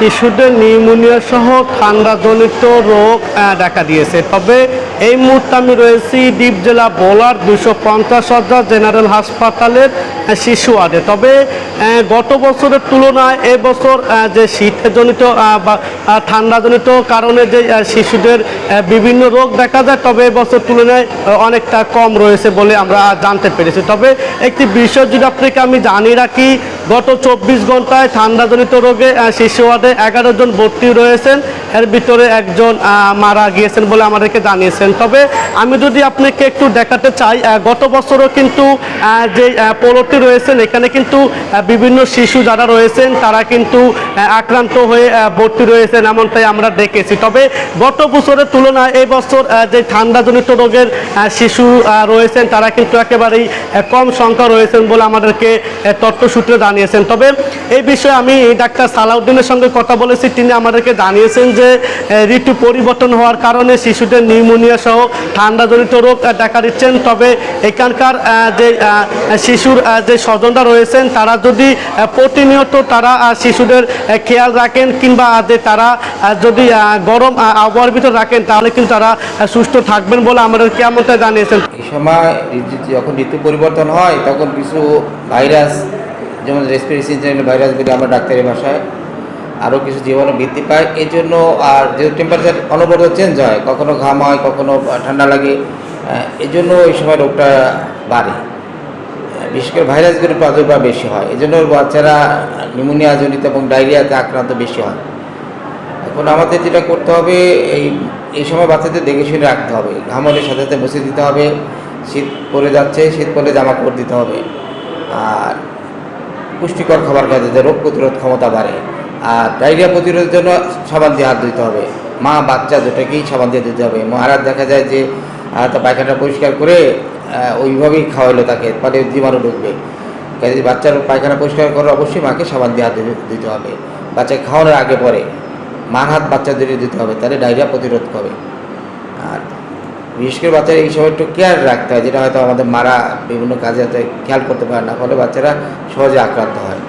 শিশুদের নিউমোনিয়া সহ ঠান্ডাজনিত রোগ দেখা দিয়েছে। তবে এই মুহূর্তে আমি রয়েছি দ্বীপ জেলা বোলার দুশো পঞ্চাশ হাজার জেনারেল হাসপাতালের শিশু ওয়ার্ডে তবে গত বছরের তুলনায় এবছর যে শীতজনিত বা ঠান্ডাজনিত কারণে যে শিশুদের বিভিন্ন রোগ দেখা যায় তবে এবছর তুলনায় অনেকটা কম রয়েছে বলে আমরা জানতে পেরেছি। তবে একটি বিষয় যদি আপনাকে আমি জানি রাখি গত চব্বিশ ঘন্টায় ঠান্ডাজনিত রোগে শিশু ওয়ার্ডে এগারো জন ভর্তি রয়েছেন। এর ভিতরে একজন মারা গিয়েছেন বলে আমাদেরকে জানিয়েছেন। তবে আমি যদি আপনাকে একটু দেখাতে চাই গত বছরও কিন্তু যে আহ, পোলোটি রয়েছেন, এখানে কিন্তু বিভিন্ন শিশু যারা রয়েছেন, তারা কিন্তু আক্রান্ত হয়ে ভর্তি রয়েছেন এমনটাই আমরা দেখেছি। তবে গত বছরের তুলনায় এই বছর যে ঠান্ডাজনিত রোগের শিশু রয়েছেন, তারা কিন্তু একেবারেই কম সংখ্যা রয়েছেন বলে আমাদেরকে তথ্যসূত্রে জানিয়েছেন। তবে এই বিষয়ে আমি ডাক্তার সালাউদ্দিনের সঙ্গে কথা বলেছি, তিনি আমাদেরকে জানিয়েছেন যে ঋতু পরিবর্তন হওয়ার কারণে শিশুদের নিউমোনিয়া সহ ঠান্ডাজনিত রোগ দেখা দিচ্ছেন। তবে এখানকার যে শিশুর যে স্বজনরা রয়েছেন, তারা যদি প্রতিনিয়ত তারা শিশুদের খেয়াল রাখেন কিংবা যে তারা যদি গরম আবহাওয়ার ভিতর রাখেন, তাহলে কিন্তু তারা সুস্থ থাকবেন বলে আমাদের কেমনটা জানিয়েছেন। এই সময় যখন ঋতু পরিবর্তন হয়, তখন কিছু ভাইরাস, যেমন সিনজেনাল ভাইরাস বলি আমরা ডাক্তারি ভাষায়, আরও কিছু জীবাণু বৃদ্ধি পায়। এই জন্য, আর যেহেতু টেম্পারেচার অনবরত চেঞ্জ হয়, কখনো ঘাম হয়, কখনো ঠান্ডা লাগে এই জন্য এই সময় রোগটা বাড়ে। বিশেষ করে ভাইরাসগুলোর প্রাদুর্ভাব বেশি হয়। এই জন্য বাচ্চারা নিউমোনিয়া জনিত এবং ডায়রিয়াতে আক্রান্ত বেশি হয়। এখন আমাদের যেটা করতে হবে এই এই সময় বাচ্চাদের দেখে শুনে রাখতে হবে। ঘামলের সাথে সাথে বসে দিতে হবে। শীত পড়ে যাচ্ছে শীত পড়লে জামা কাপড় দিতে হবে। আর পুষ্টিকর খাবার খাওয়া যাতে রোগ প্রতিরোধ ক্ষমতা বাড়ে। আর ডায়রিয়া প্রতিরোধের জন্য সাবান দিয়ে হাত ধুতে হবে। মা বাচ্চা দুটাকেই সাবান দিয়ে দিতে হবে। আর দেখা যায় যে আহ, তার পায়খানা পরিষ্কার করে ওইভাবেই খাওয়াইলো তাকে। ফলে জীবাণু ঢুকবে। কাজে বাচ্চার পায়খানা পরিষ্কার করে, অবশ্যই মাকে সাবান দিয়ে হাত দিতে হবে। বাচ্চাকে খাওয়ানোর আগে পরে মার হাত বাচ্চাদের দিতে হবে, তাহলে ডায়রিয়া প্রতিরোধ হবে আর বিশেষ করে বাচ্চারা এই সময় একটু কেয়ার রাখতে হয়, যেটা হয়তো আমাদের মারা বিভিন্ন কাজে খেয়াল করতে পারে না, ফলে বাচ্চারা সহজে আক্রান্ত হয়।